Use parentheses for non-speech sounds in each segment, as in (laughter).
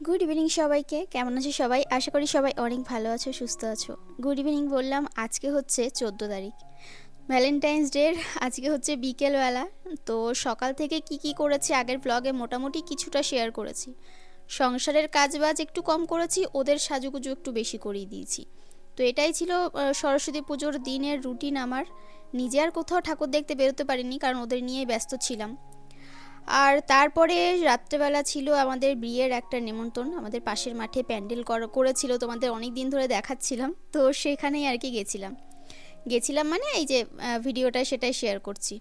Good evening সবাইকে। কেমন আছো সবাই? আশা করি সবাই অনেক ভালো আছো, সুস্থ আছো। গুড ইভিনিং বললাম, আজকে হচ্ছে চোদ্দ তারিখ। ভ্যালেন্টাইন্স ডের আজকে হচ্ছে বিকেলবেলা। তো সকাল থেকে কি কি করেছি, আগের ব্লগে মোটামুটি কিছুটা শেয়ার করেছি। সংসারের কাজ বাজ একটু কম করেছি, ওদের সাজুগুজু একটু বেশি করিয়ে দিয়েছি। তো এটাই ছিল সরস্বতী পুজোর দিনের রুটিন আমার। নিজে আর কোথাও ঠাকুর দেখতে বেরোতে পারিনি, কারণ ওদের নিয়েই ব্যস্ত ছিলাম। আর তারপরে রাত্রেবেলা ছিল আমাদের বিয়ের একটা নেমন্তন্ন। আমাদের পাশের মাঠে প্যান্ডেল করা- করেছিল তোমাদের অনেক দিন ধরে দেখাচ্ছিলাম। তো সেখানেই আর কি গেছিলাম। গেছিলাম মানে এই যে ভিডিওটা সেটাই শেয়ার করছি।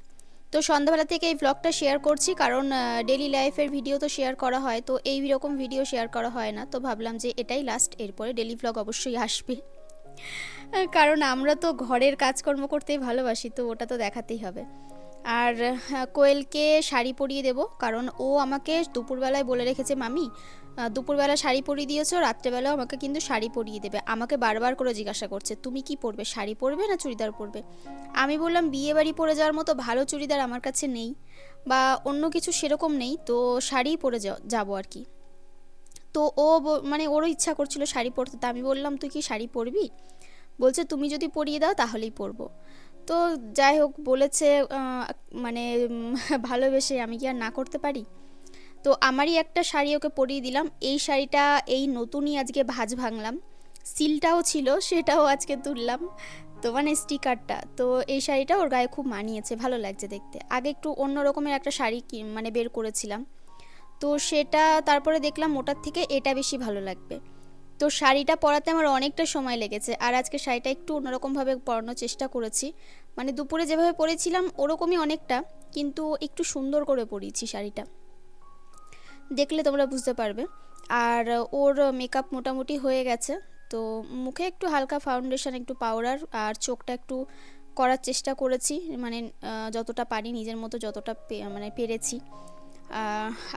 তো সন্ধ্যাবেলা থেকে এই ব্লগটা শেয়ার করছি কারণ ডেলি লাইফের ভিডিও তো শেয়ার করা হয়। তো এই রকম ভিডিও শেয়ার করা হয় না। তো ভাবলাম যে এটাই লাস্ট এরপরে ডেলি ব্লগ অবশ্যই আসবে। কারণ আমরা তো ঘরের কাজকর্ম করতেই ভালোবাসি, তো ওটা তো দেখাতেই হবে। আর কোয়েলকে শাড়ি পরিয়ে দেব, কারণ ও আমাকে দুপুরবেলায় বলে রেখেছে, মামি দুপুরবেলা শাড়ি পরিয়ে দিয়েছ, রাত্রেবেলাও আমাকে কিন্তু শাড়ি পরিয়ে দেবে। আমাকে বারবার করে জিজ্ঞাসা করছে, তুমি কি পরবে, শাড়ি পরবে না চুড়িদার পরবে? আমি বললাম, বিয়ে বাড়ি পরে যাওয়ার মতো ভালো চুড়িদার আমার কাছে নেই বা অন্য কিছু সেরকম নেই, তো শাড়িই পরে যাব আর কি। তো ও মানে ওরও ইচ্ছা করছিল শাড়ি পরতে, তা আমি বললাম, তুই কি শাড়ি পরবি? বলছে, তুমি যদি পরিয়ে দাও, তাহলেই পরবো। তো যাই হোক বলেছে মানে (laughs) ভালোবেসে আমি কি আর না করতে পারি? তো আমারই একটা শাড়ি ওকে পরিয়ে দিলাম। এই শাড়িটা, এই নতুনই আজকে ভাজ ভাঙলাম। সিলটাও ছিল, সেটাও আজকে তুললাম। তো মানে স্টিকারটা। তো এই শাড়িটা ওর গায়ে খুব মানিয়েছে, ভালো লাগছে দেখতে। আগে একটু অন্য রকমের একটা শাড়ি মানে বের করেছিলাম। তো সেটা, তারপরে দেখলাম ওটার থেকে এটা বেশি ভালো লাগবে। তো শাড়িটা পরাতে আমার অনেকটা সময় লেগেছে, আর আজকে শাড়িটা একটু অন্যরকমভাবে পরানোর চেষ্টা করেছি। মানে দুপুরে যেভাবে পরেছিলাম ওরকমই অনেকটা, কিন্তু একটু সুন্দর করে পরিয়েছি শাড়িটা। দেখলে তোমরা বুঝতে পারবে। আর ওর মেকআপ মোটামুটি হয়ে গেছে, তো মুখে একটু হালকা ফাউন্ডেশন একটু পাউডার আর চোখটা একটু করার চেষ্টা করেছি। মানে যতটা পারি নিজের মতো যতটা মানে পেরেছি।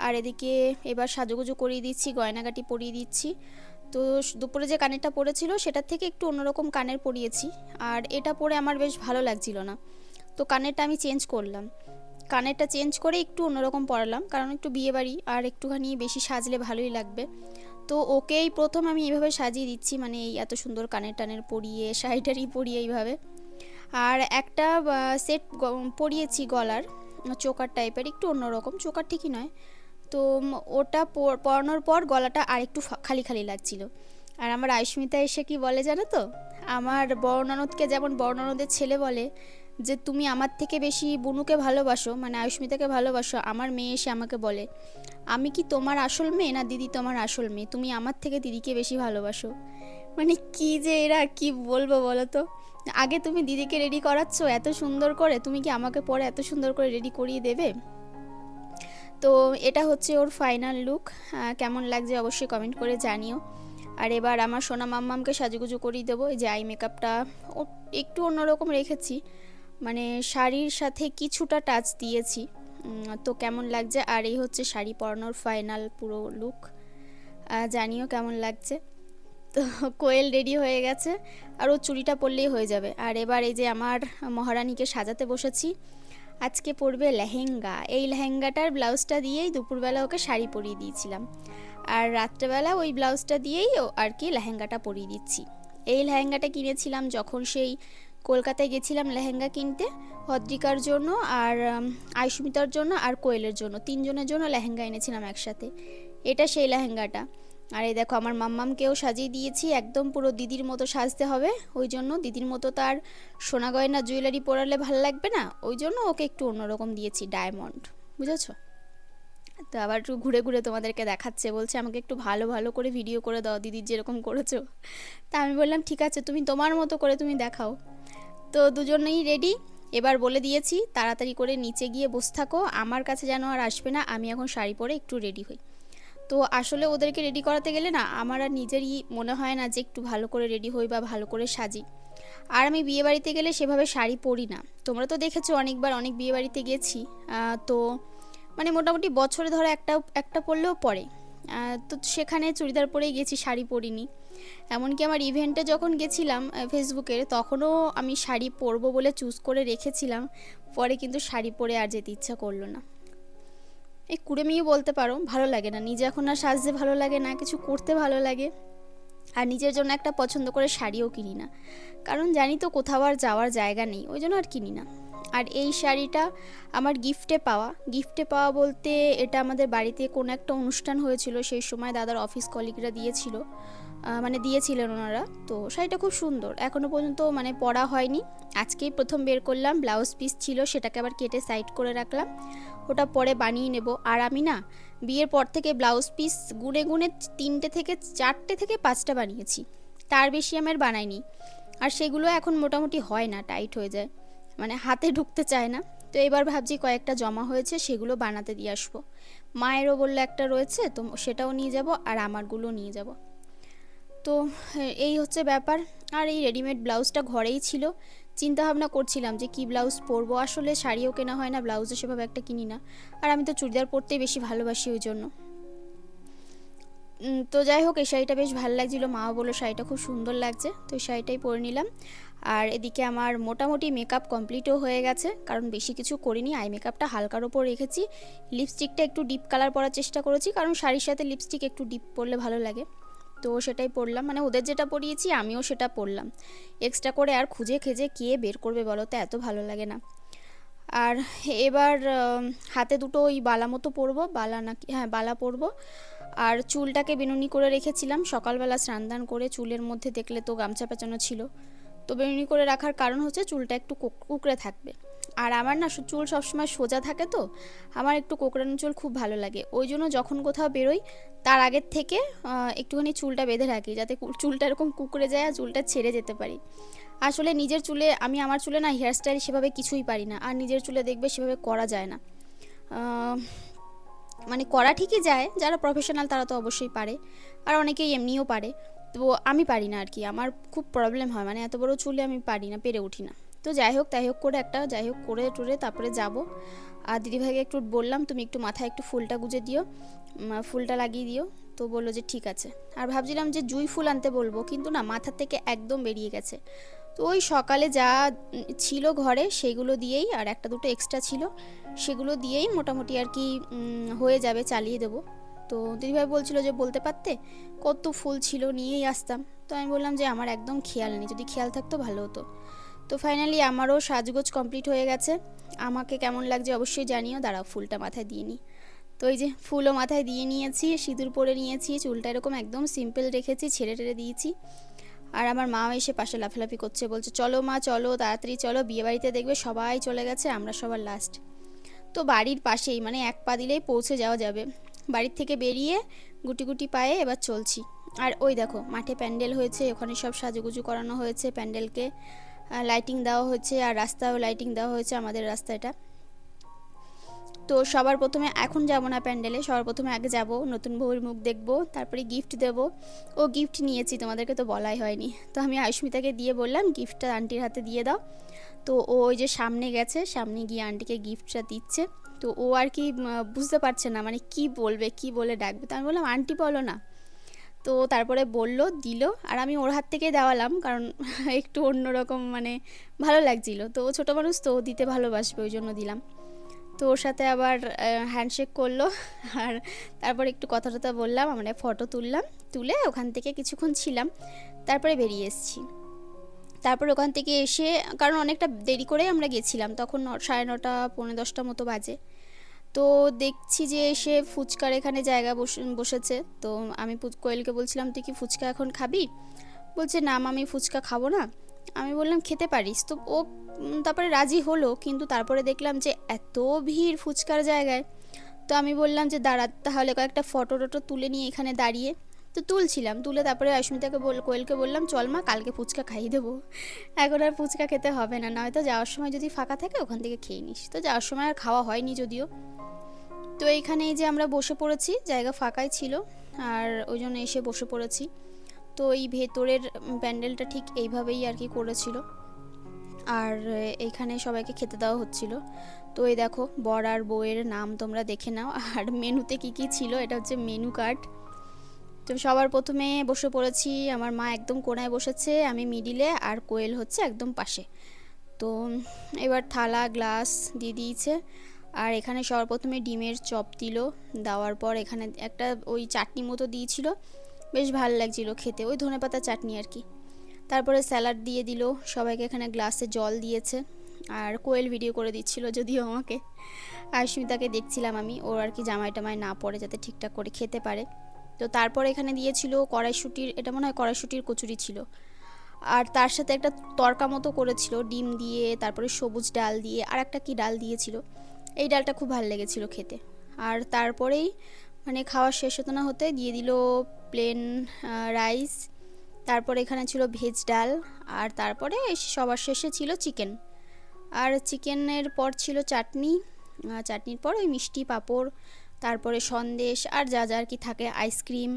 আর এদিকে এবার সাজুগুজু করিয়ে দিচ্ছি, গয়নাগাটি পরিয়ে দিচ্ছি। তো দুপুরে যে কানেরটা পরেছিল সেটার থেকে একটু অন্যরকম কানের পরিয়েছি। আর এটা পরে আমার বেশ ভালো লাগছিল না। তো কানেরটা আমি চেঞ্জ করলাম। কানেরটা চেঞ্জ করে একটু অন্যরকম পরালাম, কারণ একটু বিয়ে বাড়ি আর একটুখানি বেশি সাজলে ভালোই লাগবে। তো ওকেই প্রথম আমি এইভাবে সাজিয়ে দিচ্ছি মানে এই এত সুন্দর কানের টানের পরিয়ে শাড়িটারি পরিয়ে এইভাবে। আর একটা সেট পরিয়েছি গলার, চোকার টাইপের একটু অন্যরকম। চোকার ঠিকই নয় তো ওটা পরানোর পর গলাটা আর একটু খালি খালি লাগছিল। আর আমার আয়ুস্মিতা এসে কি বলে জানো তো? আমার বড় ননদকে যেমন বড় ননদের ছেলে বলে যে, তুমি আমার থেকে বেশি বুনুকে ভালোবাসো মানে আয়ুস্মিতাকে ভালোবাসো। আমার মেয়ে এসে আমাকে বলে, আমি কি তোমার আসল মেয়ে না দিদি তোমার আসল মেয়ে? তুমি আমার থেকে দিদিকে বেশি ভালোবাসো। মানে কি যে এরা, কি বলব বলো তো? আগে তুমি দিদিকে রেডি করাচ্ছ এত সুন্দর করে, তুমি কি আমাকে পরে এত সুন্দর করে রেডি করিয়ে দেবে? তো এটা হচ্ছে ওর ফাইনাল লুক কেমন লাগছে অবশ্যই কমেন্ট করে জানিও। আর এবার আমার সোনা মাম্মামকে সাজুগুজু করিয়ে দেবো। এই যে আই মেকআপটা একটু অন্যরকম রেখেছি। মানে শাড়ির সাথে কিছুটা টাচ দিয়েছি। তো কেমন লাগছে? আর এই হচ্ছে শাড়ি পরানোর ফাইনাল পুরো লুক জানিও কেমন লাগছে? তো কোয়েল রেডি হয়ে গেছে। আর ও চুড়িটা পরলেই হয়ে যাবে। আর এবার এই যে আমার মহারানীকে সাজাতে বসেছি। আজকে পরবে লেহেঙ্গা। এই লেহেঙ্গাটার ব্লাউজটা দিয়েই দুপুরবেলা ওকে শাড়ি পরিয়ে দিয়েছিলাম। আর রাত্রেবেলা ওই ব্লাউজটা দিয়েই আর কি লেহেঙ্গাটা পরিয়ে দিচ্ছি। এই লেহেঙ্গাটা কিনেছিলাম যখন সেই কলকাতায় গেছিলাম লেহেঙ্গা কিনতে হদ্রিকার জন্য আর উম, আয়ুষ্মিতার জন্য আর কোয়েলের জন্য। তিনজনের জন্য লেহেঙ্গা এনেছিলাম একসাথে। এটা সেই লেহেঙ্গাটা। আর এই দেখো, আমার মাম্মামকেও সাজিয়ে দিয়েছি, একদম পুরো দিদির মতো সাজতে হবে। ওই জন্য দিদির মতো তার সোনা গয়না, জুয়েলারি পরালে ভালো লাগবে না, ওই জন্য ওকে একটু অন্যরকম দিয়েছি, ডায়মন্ড। বুঝেছ? তো আবার একটু ঘুরে ঘুরে তোমাদেরকে দেখাচ্ছে, বলছে আমাকে একটু ভালো ভালো করে ভিডিও করে দাও দিদির যেরকম করেছ। তা আমি বললাম, ঠিক আছে, তুমি তোমার মতো করে তুমি দেখাও। তো দুজনেই রেডি এবার বলে দিয়েছি, তাড়াতাড়ি করে নিচে গিয়ে বসে থাকো, আমার কাছে যেন আর আসবে না, আমি এখন শাড়ি পরে একটু রেডি হই। তো আসলে ওদেরকে রেডি করাতে গেলে না আমার আর নিজেরই মনে হয় না যে একটু ভালো করে রেডি হই বা ভালো করে সাজি। আর আমি বিয়ে বাড়িতে গেলে সেভাবে শাড়ি পরি না। তোমরা তো দেখেছ অনেকবার অনেক বিয়ে বাড়িতে গেছি। তো মানে মোটামুটি বছরে ধরো একটা একটা পরলেও পরে। তো সেখানে চুড়িদার পরেই গেছি, শাড়ি পরিনি। এমনকি আমার ইভেন্টে যখন গেছিলাম ফেসবুকের তখনও আমি শাড়ি পরবো বলে চুজ করে রেখেছিলাম। পরে কিন্তু শাড়ি পরে আর যেতে ইচ্ছা করল না। এই কুড়েমিও বলতে পারো, ভালো লাগে না। নিজে এখন আর সাজতে ভালো লাগে না, কিছু করতে ভালো লাগে। আর নিজের জন্য একটা পছন্দ করে শাড়িও কিনি না। কারণ জানি তো কোথাও আর যাওয়ার জায়গা নেই, ওই জন্য আর কিনি না। আর এই শাড়িটা আমার গিফটে পাওয়া। গিফটে পাওয়া বলতে এটা আমাদের বাড়িতে কোনো একটা অনুষ্ঠান হয়েছিল, সেই সময় দাদার অফিস কলিগরা দিয়েছিল। মানে দিয়েছিলেন ওনারা। তো শাড়িটা খুব সুন্দর। এখনও পর্যন্ত মানে পরা হয়নি। আজকেই প্রথম বের করলাম, ব্লাউজ পিস ছিল, সেটাকে আবার কেটে সাইড করে রাখলাম। ওটা পরে বানিয়ে নেব। আর আমি না, বিয়ের পর থেকে ব্লাউজ পিস গুনে গুনে তিনটে থেকে চারটে থেকে পাঁচটা বানিয়েছি। তার বেশি আমি আর বানাইনি। আর সেগুলো এখন মোটামুটি হয় না, টাইট হয়ে যায়। মানে হাতে ঢুকতে চায় না। তো এবার ভাবছি কয়েকটা জমা হয়েছে, সেগুলো বানাতে দিয়ে আসব। মায়েরও বললে একটা রয়েছে, তো সেটাও নিয়ে যাব আর আমারগুলো নিয়ে যাব। তো এই হচ্ছে ব্যাপার। আর এই রেডিমেড ব্লাউজটা ঘরেই ছিল। চিন্তা ভাবনা করছিলাম যে কি ব্লাউজ পরবো। আসলে শাড়িও কেনা হয় না ব্লাউজও সেভাবে একটা কিনি না। আর আমি তো চুড়িদার পরতেই বেশি ভালোবাসি ওই জন্য। তো যাই হোক, এই শাড়িটা বেশ ভালো লাগছিল। মাও বলল, শাড়িটা খুব সুন্দর লাগছে। তো এই শাড়িটাই পরে নিলাম। আর এদিকে আমার মোটামুটি মেকআপ কমপ্লিটও হয়ে গেছে। কারণ বেশি কিছু করিনি। আই মেকআপটা হালকার ওপর রেখেছি। লিপস্টিকটা একটু ডিপ কালার পরার চেষ্টা করেছি। কারণ শাড়ির সাথে লিপস্টিক একটু ডিপ পরলে ভালো লাগে। তো সেটাই পরলাম মানে ওদের যেটা পরিয়েছি আমিও সেটা পরলাম এক্সট্রা করে আর খুঁজে খেজে কে বের করবে বলো তো? এত ভালো লাগে না। আর এবার হাতে দুটো ওই বালা মতো পরবো। বালা নাকি হ্যাঁ বালা পরবো। আর চুলটাকে বিনুনি করে রেখেছিলাম। সকালবেলা স্নান দান করে চুলের মধ্যে দেখলে তো গামছা পেঁচানো ছিল। তো বেনুনি করে রাখার কারণ হচ্ছে চুলটা একটু কুকড়ে থাকবে। আর আমার না চুল সবসময় সোজা থাকে তো, আমার একটু কোকড়ানো চুল খুব ভালো লাগে। ওই জন্য যখন কোথাও বেরোই, তার আগের থেকে একটুখানি চুলটা বেঁধে রাখি, যাতে চুলটা এরকম কুকড়ে যায় আর চুলটা ছেড়ে যেতে পারি। আসলে নিজের চুলে, আমি আমার চুলে না হেয়ারস্টাইল সেভাবে কিছুই পারি না, আর নিজের চুলে দেখবে সেভাবে করা যায় না। মানে করা ঠিকই যায়, যারা প্রফেশনাল তারা তো অবশ্যই পারে, আর অনেকেই এমনিও পারে। তো আমি পারি না আর কি, আমার খুব প্রবলেম হয় মানে এত বড় চুলে আমি পারি না, পেরে উঠি না। তো যাই হোক তাই হোক করে একটা যাই হোক করে টুরে তারপরে যাব। আর দিদিভাইকে একটু বললাম, তুমি একটু মাথায় একটু ফুলটা গুজে দিও ফুলটা লাগিয়ে দিও। তো বলল যে ঠিক আছে। আর ভাবছিলাম যে জুই ফুল আনতে বলব, কিন্তু না মাথার থেকে একদম বেরিয়ে গেছে। তো ওই সকালে যা ছিল ঘরে সেগুলো দিয়েই, আর একটা দুটো এক্সট্রা ছিল, সেগুলো দিয়েই মোটামুটি আর কি হয়ে যাবে, চালিয়ে দেবো। তো দিদিভাই বলছিল যে বলতে পারতে? কত ফুল ছিল, নিয়েই আসতাম। তো আমি বললাম যে আমার একদম খেয়াল নেই, যদি খেয়াল থাকতো ভালো হতো। তো ফাইনালি আমারও সাজগোজ কমপ্লিট হয়ে গেছে। আমাকে কেমন লাগছে অবশ্যই জানিও। দাঁড়াও, ফুলটা মাথায় দিয়ে নিই তো এই যে ফুলও মাথায় দিয়ে নিয়েছি, সিঁদুর পরে নিয়েছি, চুলটা এরকম একদম সিম্পল রেখেছি, ছেড়ে টেড়ে দিয়েছি। আর আমার মা এসে পাশে লাফালাফি করছে, বলছে, চলো মা, চলো, তাড়াতাড়ি চলো বিয়েবাড়িতে দেখবে সবাই চলে গেছে, আমরা সবার লাস্ট তো বাড়ির পাশেই মানে এক পা দিলেই পৌঁছে যাওয়া যাবে। বাড়ির থেকে বেরিয়ে গুটি গুটি পায়ে এবার চলছি। আর ওই দেখো, মাঠে প্যান্ডেল হয়েছে, ওখানে সব সাজুগুজু করানো হয়েছে প্যান্ডেলকে। লাইটিং দেওয়া হয়েছে আর রাস্তাও লাইটিং দেওয়া হয়েছে আমাদের রাস্তাটা তো সবার প্রথমে এখন যাব না প্যান্ডেলে, সবার প্রথমে আগে যাব, নতুন বউয়ের মুখ দেখব, তারপরে গিফট দেব। ও গিফট নিয়েছি, তোমাদেরকে তো বলাই হয়নি। তো আমি আয়ুষ্মিতাকে দিয়ে বললাম গিফটটা আন্টির হাতে দিয়ে দাও। তো ও ওই যে সামনে গেছে, সামনে গিয়ে আন্টিকে গিফটটা দিচ্ছে। তো ও আর কি বুঝতে পারছে না মানে কি বলবে, কি বলে ডাকবে? তো আমি বললাম, আন্টি বলো না। তো তারপরে বলল, দিল আর আমি ওর হাত থেকেই দেওয়ালাম কারণ (laughs) একটু অন্যরকম মানে ভালো লাগছিল। তো ও ছোটো মানুষ তো দিতে ভালোবাসবে, ওই জন্য দিলাম। তো ওর সাথে আবার হ্যান্ডশেক করল (laughs) আর তারপর একটু কথা টথা বললাম, আমরা ফটো তুললাম, তুলে ওখান থেকে কিছুক্ষণ ছিলাম, তারপরে বেরিয়ে এসেছি। তারপর ওখান থেকে এসে, কারণ অনেকটা দেরি করে আমরা গেছিলাম, তখন সাড়ে নটা, পৌনে দশটা মতো বাজে। তো দেখছি যে সে ফুচকার এখানে জায়গা বসে- বসেছে। তো আমি কোয়েলকে বলছিলাম, তুই কি ফুচকা এখন খাবি? বলছে, না আমি ফুচকা খাব না। আমি বললাম, খেতে পারিস? তো ও তারপরে রাজি হলো, কিন্তু তারপরে দেখলাম যে এত ভিড় ফুচকার জায়গায়। তো আমি বললাম যে, দাঁড়া, তাহলে কয়েকটা ফটো টটো তুলে নিয়ে এখানে দাঁড়িয়ে। তো তুলছিলাম, তুলে তারপরে অস্মিতাকে বল, কোয়েলকে বললাম, চল মা, কালকে ফুচকা খাইয়ে দেবো। এখন আর ফুচকা খেতে হবে না, নয়তো যাওয়ার সময় যদি ফাঁকা থাকে ওখান থেকে খেয়ে নিস। তো যাওয়ার সময় আর খাওয়া হয়নি যদিও। তো এইখানে এই যে আমরা বসে পড়েছি, জায়গা ফাঁকাই ছিল, আর ওই জন্য এসে বসে পড়েছি। তো এই ভেতরের প্যান্ডেলটা ঠিক এইভাবেই আর কি করেছিল। আর এইখানে সবাইকে খেতে দেওয়া হচ্ছিল। তো এই দেখো, বর আর বউয়ের নাম তোমরা দেখে নাও। আর মেনুতে কি কি ছিল, এটা হচ্ছে মেনু কার্ড। তো সবার প্রথমে বসে পড়েছি, আমার মা একদম কোনায় বসেছে, আমি মিডিলে আর কোয়েল হচ্ছে একদম পাশে। তো এবার থালা গ্লাস দিয়ে দিয়েছে, আর এখানে সবার প্রথমে ডিমের চপ দিল, দেওয়ার পর এখানে একটা ওই চাটনি মতো দিয়েছিল, বেশ ভালো লাগছিল খেতে, ওই ধনেপাতা চাটনি আর কি। তারপরে স্যালাড দিয়ে দিল, সবাইকে এখানে গ্লাসে জল দিয়েছে, আর কোয়েল ভিডিও করে দিচ্ছিল যদিও আমাকে। আয়ুস্মিতাকে দেখছিলাম আমি, ওর আর কি জামাই টামাই না পড়ে যাতে ঠিকঠাক করে খেতে পারে। তো তারপর এখানে দিয়েছিল কড়াইশুটির, এটা মনে হয় কড়াইশুটির কচুরি ছিল। আর তার সাথে একটা তরকা মতো করেছিল, ডিম দিয়ে, তারপরে সবুজ ডাল দিয়ে, আর একটা কি ডাল দিয়েছিল। এই ডালটা খুব ভালো লেগেছিল খেতে। আর তারপরেই মানে খাওয়া শেষ হতো না হতে দিয়ে দিল প্লেন রাইস তারপর এখানে ছিল ভেজ ডাল, আর তারপরে সবার শেষে ছিল চিকেন আর চিকেনের পর ছিল চাটনি চাটনির পর ওই মিষ্টি পাঁপড় তারপরে সন্দেশ আর যা যা আর কি থাকে, আইসক্রিম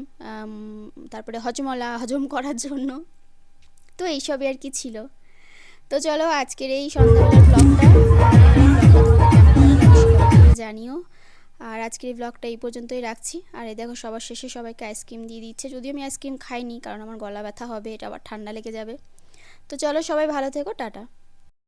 তারপরে হজমলা, হজম করার জন্য। তো এইসবই আর কি ছিল। তো চলো আজকের এই সন্ধ্যাবেলার ব্লগটা জানিও। আর আজকের ব্লগটা এই পর্যন্তই রাখছি। আর এই দেখো সবার শেষে সবাইকে আইসক্রিম দিয়ে দিচ্ছে। যদিও আমি আইসক্রিম খাইনি, কারণ আমার গলা ব্যথা হবে, এটা আবার ঠান্ডা লেগে যাবে। তো চলো সবাই ভালো থেকো, টাটা।